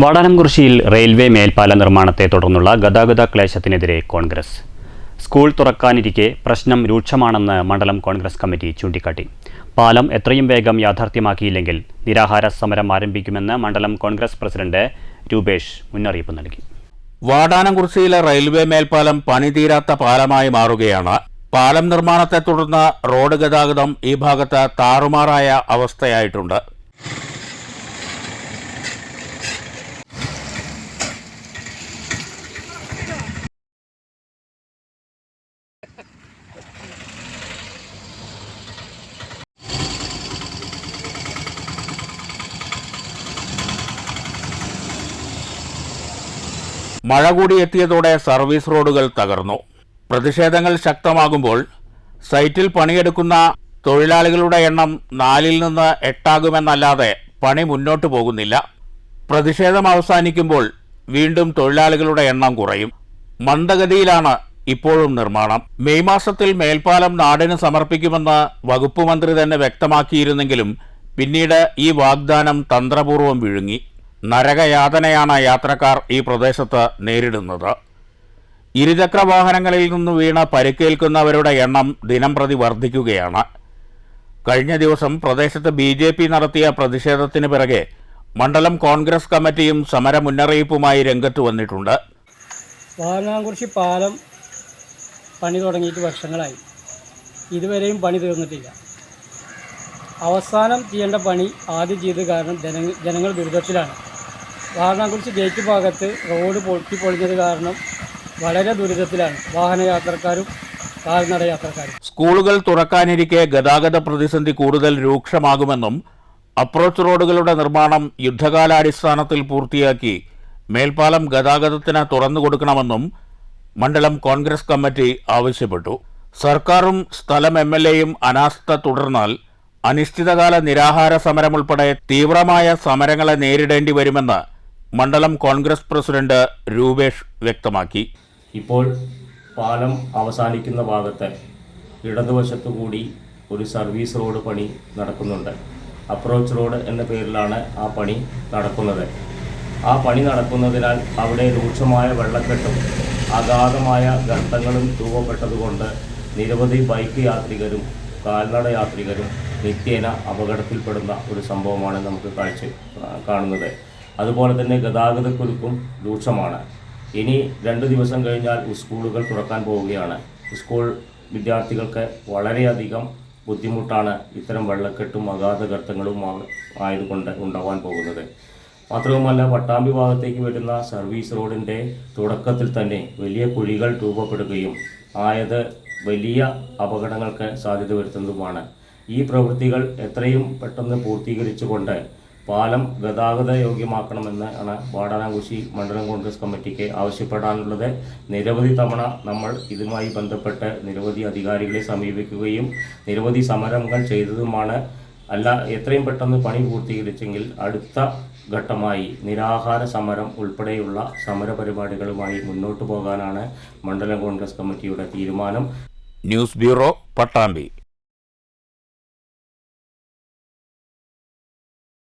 വാടാനംകുറിശ്ശിയിൽ railway മേൽപ്പാല നിർമ്മാണത്തെ തുടർന്നുള്ള ഗതാഗത ക്ലേശത്തിനെതിരെ Congress. School തുറക്കാനിരിക്കെ പ്രശ്നം രൂക്ഷമാണെന്ന് മണ്ഡലം കോൺഗ്രസ് കമ്മിറ്റി ചൂണ്ടിക്കാട്ടി. പാലം എത്രയും വേഗം യാഥാർത്ഥ്യമാക്കിയില്ലെങ്കിൽ നിരാഹാര സമരം ആരംഭിക്കുമെന്ന് മണ്ഡലം കോൺഗ്രസ് പ്രസിഡന്റ് രൂപേഷ് മുന്നറിയിപ്പ് നൽകി. വാടാനംകുറിശ്ശിയിലെ റെയിൽവേ മേൽപ്പാലം പണിതീരാത്ത പാലമായി മാറുകയാണ്. പാലം നിർമ്മാണത്തെ തുടർന്ന് റോഡ് ഗതാഗതം ഈ ഭാഗത്ത് താറുമാറായ അവസ്ഥയായിട്ടുണ്ട്. മഴ കൂടി എത്തിയതോടെ സർവീസ് റോഡുകൾ തകർന്നു. പ്രതിഷേധങ്ങൾ ശക്തമാകുമ്പോൾ സൈറ്റിൽ പണിയെടുക്കുന്ന തൊഴിലാളികളുടെ എണ്ണം നാലിൽ നിന്ന് എട്ടാകുമെന്നല്ലാതെ പണി മുന്നോട്ട് പോകുന്നില്ല. പ്രതിഷേധം അവസാനിക്കുമ്പോൾ വീണ്ടും തൊഴിലാളികളുടെ എണ്ണം കുറയും. മന്ദഗതിയിലാണ് ഇപ്പോഴും നിർമ്മാണം. മെയ് മാസത്തിൽ മേൽപ്പാലം നാടിന് സമർപ്പിക്കുമെന്ന് വകുപ്പ് മന്ത്രി തന്നെ വ്യക്തമാക്കിയിരുന്നെങ്കിലും പിന്നീട് ഈ വാഗ്ദാനം തന്ത്രപൂർവം വിഴുങ്ങി. നരകയാതനയാണ് യാത്രക്കാർ ഈ പ്രദേശത്ത് നേരിടുന്നത്. ഇരുചക്ര വാഹനങ്ങളിൽ നിന്ന് വീണ് പരിക്കേൽക്കുന്നവരുടെ എണ്ണം ദിനംപ്രതി വർദ്ധിക്കുകയാണ്. കഴിഞ്ഞ ദിവസം പ്രദേശത്ത് ബി ജെ പി നടത്തിയ പ്രതിഷേധത്തിന് പിറകെ മണ്ഡലം കോൺഗ്രസ് കമ്മിറ്റിയും സമര മുന്നറിയിപ്പുമായി രംഗത്ത് വന്നിട്ടുണ്ട്. വാഹനാംകുറിച്ച് പാലം പണി തുടങ്ങിയിട്ട് വർഷങ്ങളായി. ഇതുവരെയും പണി തീർന്നിട്ടില്ല. അവസാനം ചെയ്യേണ്ട പണി ആദ്യം ചെയ്തത് കാരണം ജനങ്ങൾ ദുരിതത്തിലാണ്. വാങ്ങാൻകുറിശി ഗേറ്റ് ഭാഗത്ത് റോഡ് പൊട്ടി പൊളിഞ്ഞത് കാരണം വളരെ ദുരിതത്തിലാണ്. വാഹനയാത്രക്കാരും കാൽനട യാത്രക്കാരും സ്കൂളുകൾ തുറക്കാനിരിക്കെ ഗതാഗത പ്രതിസന്ധി കൂടുതൽ രൂക്ഷമാകുമെന്നും അപ്രോച്ച് റോഡുകളുടെ നിർമ്മാണം യുദ്ധകാലാടിസ്ഥാനത്തിൽ പൂർത്തിയാക്കി മേൽപ്പാലം ഗതാഗതത്തിന് തുറന്നു കൊടുക്കണമെന്നും മണ്ഡലം കോൺഗ്രസ് കമ്മിറ്റി ആവശ്യപ്പെട്ടു. സർക്കാരും സ്ഥലം എം എൽ എയും അനാസ്ഥ തുടർന്നാൽ അനിശ്ചിതകാല നിരാഹാര സമരം ഉൾപ്പെടെ തീവ്രമായ സമരങ്ങളെ നേരിടേണ്ടി വരുമെന്ന് മണ്ഡലം കോൺഗ്രസ് പ്രസിഡന്റ് രൂപേഷ് വ്യക്തമാക്കി. ഇപ്പോൾ പാലം അവസാനിക്കുന്ന ഭാഗത്ത് ഇടതുവശത്തു കൂടി ഒരു സർവീസ് റോഡ് പണി നടക്കുന്നുണ്ട്. അപ്രോച്ച് റോഡ് എന്ന പേരിലാണ് ആ പണി നടക്കുന്നത്. ആ പണി നടക്കുന്നതിനാൽ അവിടെ രൂക്ഷമായ വെള്ളക്കെട്ടും അഗാധമായ ഗർത്തങ്ങളും രൂപപ്പെട്ടതുകൊണ്ട് നിരവധി ബൈക്ക് യാത്രികരും കാൽനട യാത്രികരും നിത്യേന അപകടത്തിൽപ്പെടുന്ന ഒരു സംഭവമാണ് നമുക്ക് കാഴ്ച കാണുന്നത്. അതുപോലെ തന്നെ ഗതാഗതക്കുരുക്കും രൂക്ഷമാണ്. ഇനി രണ്ട് ദിവസം കഴിഞ്ഞാൽ സ്കൂളുകൾ തുറക്കാൻ പോവുകയാണ്. സ്കൂൾ വിദ്യാർത്ഥികൾക്ക് വളരെയധികം ബുദ്ധിമുട്ടാണ് ഇത്തരം വെള്ളക്കെട്ടും അഗാധ ഗർത്തങ്ങളും ആയതുകൊണ്ട് ഉണ്ടാവാൻ പോകുന്നത്. മാത്രവുമല്ല പട്ടാമ്പി ഭാഗത്തേക്ക് വരുന്ന സർവീസ് റോഡിന്റെ തുടക്കത്തിൽ തന്നെ വലിയ കുഴികൾ രൂപപ്പെടുകയും ആയത് വലിയ അപകടങ്ങൾക്ക് സാധ്യത വരുത്തുന്നതുമാണ്. ഈ പ്രവൃത്തികൾ എത്രയും പെട്ടെന്ന് പൂർത്തീകരിച്ചുകൊണ്ട് പാലം ഗതാഗത യോഗ്യമാക്കണമെന്ന് ആണ് വാടാനാകുശി മണ്ഡലം കോൺഗ്രസ് കമ്മിറ്റിക്ക് ആവശ്യപ്പെടാനുള്ളത്. നിരവധി തവണ നമ്മൾ ഇതുമായി ബന്ധപ്പെട്ട് നിരവധി അധികാരികളെ സമീപിക്കുകയും നിരവധി സമരങ്ങൾ ചെയ്തതുമാണ്. അല്ല എത്രയും പെട്ടെന്ന് പണി പൂർത്തീകരിച്ചെങ്കിൽ അടുത്ത ഘട്ടമായി നിരാഹാര സമരം ഉൾപ്പെടെയുള്ള സമര പരിപാടികളുമായി മുന്നോട്ട് പോകാനാണ് മണ്ഡലം കോൺഗ്രസ് കമ്മിറ്റിയുടെ തീരുമാനം. News bureau Pattambi.